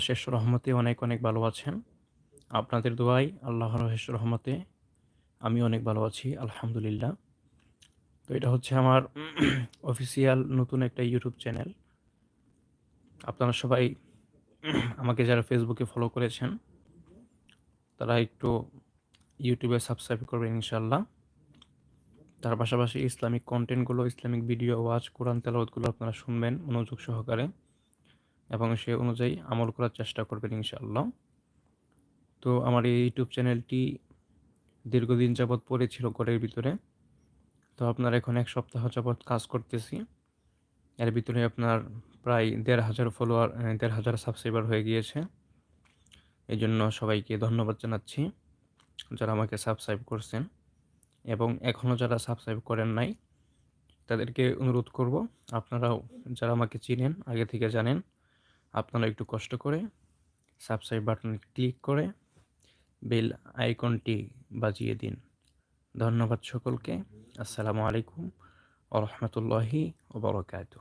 অশেষ রহমতে অনেক অনেক ভালো আছেন। আপনাদের দোয়াই আল্লাহর অশেষ রহমতে আমি অনেক ভালো আছি, আলহামদুলিল্লাহ। তো এটা হচ্ছে আমার অফিসিয়াল নতুন একটা ইউটিউব চ্যানেল আপনারা সবাই আমাকে যারা ফেসবুকে ফলো করেছেন, তারা একটু ইউটিউবে সাবস্ক্রাইব করবেন ইনশাল্লাহ তার পাশাপাশি ইসলামিক কন্টেন্টগুলো ইসলামিক ভিডিও ওয়াচ কোরআন তেলাওয়াতগুলো আপনারা শুনবেন মনোযোগ সহকারে। এবং সে অনুযায়ী আমল করার চেষ্টা করবেন ইনশাআল্লাহ। তো আমার এই ইউটিউব চ্যানেলটি দীর্ঘদিন যাবৎ পড়েছিল ঘরের ভিতরে। তো আপনার এখন এক সপ্তাহ যাবৎ কাজ করতেছি। এর ভিতরে আপনার প্রায় দেড় হাজার ফলোয়ার দেড় হাজার সাবস্ক্রাইবার হয়ে গিয়েছে। এই জন্য সবাইকে ধন্যবাদ জানাচ্ছি যারা আমাকে সাবস্ক্রাইব করছেন। এবং এখনও যারা সাবস্ক্রাইব করেন নাই, তাদেরকে অনুরোধ করব আপনারাও যারা আমাকে চিনেন, আগে থেকে জানেন আপনারা একটু কষ্ট করে সাবস্ক্রাইব বাটনে ক্লিক করে বেল আইকনটি বাজিয়ে দিন। ধন্যবাদ সকলকে। আসসালামু আলাইকুম ও রহমতুল্লাহি ওবরকাত